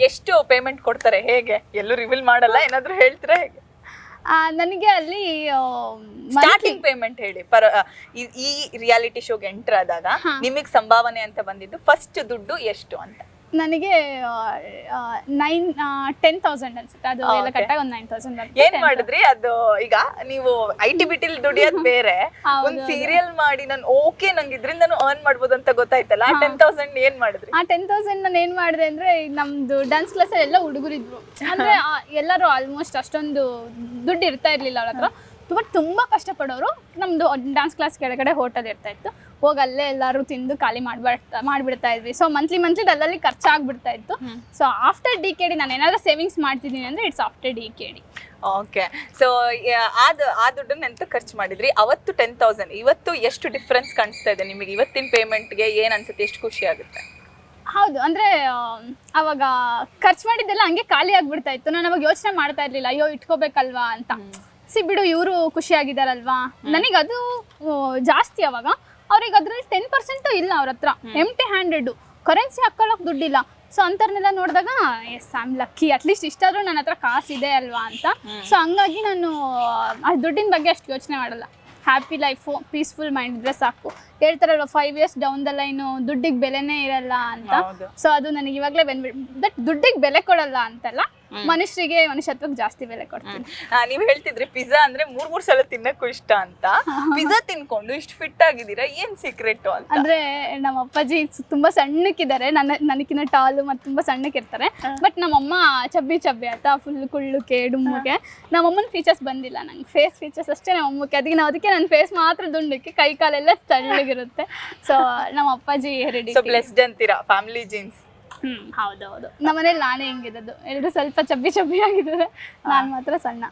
ಎಷ್ಟು ಪೇಮೆಂಟ್ ಕೊಡ್ತಾರೆ ಹೇಗೆ? ಎಲ್ಲೂ ರಿವೀಲ್ ಮಾಡಲ್ಲ ಏನಾದರೂ ಹೇಳ್ತೀರಾ ಹೇಗೆ? ಆ, ನನಗೆ ಅಲ್ಲಿ ಸ್ಟಾರ್ಟಿಂಗ್ ಪೇಮೆಂಟ್ ಹೇಳಿ. ಪರ ಈ- ಈ ರಿಯಾಲಿಟಿ ಶೋಗೆ ಎಂಟರ್ ಆದಾಗ ನಿಮಗೆ ಸಂಭಾವನೆ ಅಂತ ಬಂದಿದ್ದು ಫಸ್ಟ್ ದುಡ್ಡು ಎಷ್ಟು ಅಂತ. ನನಗೆ ನೈನ್ ಟೆನ್ ತೌಸಂಡ್ ಅನ್ಸುತ್ತೆ. ಅದು ಎಲ್ಲ ಕಟ್ ಕಟ್ಟಾಗ ಒಂದು ನೈನ್ ತೌಸಂಡ್ ಏನ್ ಮಾಡಿದ್ರಿ? ಅದು ಈಗ ನೀವು ಐ ಟಿ ಟಿಲ್ ದುಡಿಯೋದ್ ಬೇರೆ. ಒಂದ್ ಸೀರಿಯಲ್ ಮಾಡಿ ನಾನು ಓಕೆ ನಂಗೆ ಇದ್ರಿಂದನೂ ಅರ್ನ್ ಮಾಡ್ಬೋದು ಅಂತ ಗೊತ್ತಾಯ್ತಲ್ಲ? ಟೆನ್ ತೌಸಂಡ್ ಏನ್ ಮಾಡಿದ್ರಿ? ಆ ಟೆನ್ ತೌಸಂಡ್ ನಾನು ಏನ್ ಮಾಡಿದೆ ಅಂದ್ರೆ ನಮ್ದು ಡಾನ್ಸ್ ಕ್ಲಾಸ್ ಎಲ್ಲ ಹುಡುಗರಿದ್ರು ಅಂದ್ರೆ ಎಲ್ಲರೂ ಆಲ್ಮೋಸ್ಟ್ ಅಷ್ಟೊಂದು ದುಡ್ಡು ಇರ್ತಾ ಇರ್ಲಿಲ್ಲ ಅವ್ರ ಹತ್ರ. ತುಂಬ ತುಂಬ ಕಷ್ಟಪಡೋರು ನಮ್ಮದು ಡ್ಯಾನ್ಸ್ ಕ್ಲಾಸ್ ಕೆಳಗಡೆ ಹೋಟೆಲ್ ಇರ್ತಾ ಇತ್ತು. ಹೋಗಿ ಅಲ್ಲೇ ಎಲ್ಲರೂ ತಿಂದು ಖಾಲಿ ಮಾಡ್ಬಿಡ್ತಾ ಮಾಡಿಬಿಡ್ತಾ ಇದ್ವಿ. ಸೊ ಮಂತ್ಲಿ ಮಂತ್ಲಿ ಅಲ್ಲಲ್ಲಿ ಖರ್ಚಾಗ್ಬಿಡ್ತಾ ಇತ್ತು. So after D K D ನಾನು ಏನಾದರೂ ಸೇವಿಂಗ್ಸ್ ಮಾಡ್ತಿದ್ದೀನಿ ಅಂದರೆ it's after D K D okay so ಅದು ಆ ದುಡ್ಡನ್ನ ಎಂತ ಖರ್ಚು ಮಾಡಿದ್ರಿ? ಅವತ್ತು ಟೆನ್ ತೌಸಂಡ್ ಇವತ್ತು ಎಷ್ಟು ಡಿಫ್ರೆನ್ಸ್ ಕಾಣಿಸ್ತಾ ಇದೆ ನಿಮಗೆ? ಇವತ್ತಿನ ಪೇಮೆಂಟ್ಗೆ ಏನ್ ಅನ್ಸುತ್ತೆ? ಎಷ್ಟು ಖುಷಿ ಆಗುತ್ತೆ? ಹೌದು. ಅಂದರೆ ಅವಾಗ ಖರ್ಚು ಮಾಡಿದ್ದೆಲ್ಲ ಹಂಗೆ ಖಾಲಿ ಆಗ್ಬಿಡ್ತಾ ಇತ್ತು. ನಾನು ಅವಾಗ ಯೋಚನೆ ಮಾಡ್ತಾ ಇರಲಿಲ್ಲ. ಅಯ್ಯೋ ಇಟ್ಕೋಬೇಕಲ್ವಾ ಅಂತ. ಸಿ ಬಿಡು ಇವರು ಖುಷಿಯಾಗಿದ್ದಾರಲ್ವಾ? ನನಗೆ ಅದು ಜಾಸ್ತಿ ಅವಾಗ. ಅವ್ರಿಗೆ ಅದ್ರಲ್ಲಿ ಟೆನ್ ಪರ್ಸೆಂಟು ಇಲ್ಲ ಅವ್ರ ಹತ್ರ. ಎಂಟಿ ಹ್ಯಾಂಡ್ರೆಡ್ ಕರೆನ್ಸಿ ಹಾಕೊಳ್ಳೋಕೆ ದುಡ್ಡಿಲ್ಲ. ಸೊ ಅಂಥವ್ರನ್ನೆಲ್ಲ ನೋಡಿದಾಗ yes I am lucky at least ಇಷ್ಟಾದರೂ ನನ್ನ ಹತ್ರ ಕಾಸಿದೆ ಅಲ್ವಾ? ಅಂತ. ಸೊ ಹಂಗಾಗಿ ನಾನು ಆ ದುಡ್ಡಿನ ಬಗ್ಗೆ ಅಷ್ಟು ಯೋಚನೆ ಮಾಡಲ್ಲ. ಹ್ಯಾಪಿ ಲೈಫು ಪೀಸ್ಫುಲ್ ಮೈಂಡ್ ಇದ್ರೆ ಸಾಕು. ಹೇಳ್ತಾರಲ್ವ five years down the line ದುಡ್ಡಿಗೆ ಬೆಲೆನೇ ಇರಲ್ಲ ಅಂತ. ಹೌದು. ಸೊ ಅದು ನನಗೆ ಇವಾಗಲೇ ಬೆನ್ಬಿಟ್ ಬಟ್ ದುಡ್ಡಿಗೆ ಬೆಲೆ ಕೊಡಲ್ಲ ಅಂತಲ್ಲ ಮನುಷ್ಯರಿಗೆ ಮನುಷ್ಯತ್ವಕ್ಕೆ ಜಾಸ್ತಿ ಬೆಲೆ ಕೊಡ್ತೀನಿ. ಆ, ನೀವ್ ಹೇಳ್ತಿದ್ರಿ ಪಿಜ್ಜಾ ಅಂದ್ರೆ ಮೂರ್ ಮೂರ್ ಸಲ ತಿನ್ನಕ್ಕೂ ಇಷ್ಟ ಅಂತ. ಪಿಜ್ಜಾ ತಿನ್ಕೊಂಡು ಇಷ್ಟು ಫಿಟ್ ಆಗಿದ್ದೀರಾ? ಏನ್ ಸೀಕ್ರೆಟ್ ಅಂತ? ಅಂದ್ರೆ ನಮ್ಮ ಅಪ್ಪಾಜಿ ಸ್- ತುಂಬಾ ಸಣ್ಣಕ್ಕಿದ್ದಾರೆ. ನನ್ನ ನನಗಿನ್ನ ಟಾಲು ಮತ್ತು ತುಂಬಾ ಸಣ್ಣಕ್ಕಿರ್ತಾರೆ. ಬಟ್ ನಮ್ಮಮ್ಮ ಚಬ್ಬಿ ಚಬ್ಬಿ ಆಯ್ತಾ ಫುಲ್ ಕುಳ್ಳುಕೆ ಡುಮ್ಮುಗೆ ನಮ್ಮಮ್ಮನ ಫೀಚರ್ಸ್ ಬಂದಿಲ್ಲ ನಂಗೆ. ಫೇಸ್ ಫೀಚರ್ಸ್ ಅಷ್ಟೇ ನಮ್ಮಮ್ಮಕ್ಕೆ. ಅದಕ್ಕೆ ನಾವು ಅದಕ್ಕೆ ನನ್ನ ಫೇಸ್ ಮಾತ್ರ ದುಂಡಕ್ಕೆ ಕೈ ಕಾಲೆಲ್ಲ ತಳ್ಳಗಿರುತ್ತೆ ಸೊ ನಮ್ಮ ಅಪ್ಪಾಜಿ ಹೆರಿಡಿ ಸೊ ಬ್ಲೆಸ್ಡ್ ಅಂತೀರಾ? ಫ್ಯಾಮಿಲಿ ಜೀನ್ಸ್ ಹ್ಮ್ ಹೌದೌದು. ನಮ್ಮನೇಲಿ ನಾನೇ ಹಿಂಗಿರೋದು? ಎಲ್ಲರೂ ಸ್ವಲ್ಪ ಚಬ್ಬಿ ಚಬ್ಬಿ ಆಗಿದ್ದಾರೆ ನಾನು ಮಾತ್ರ ಸಣ್ಣ.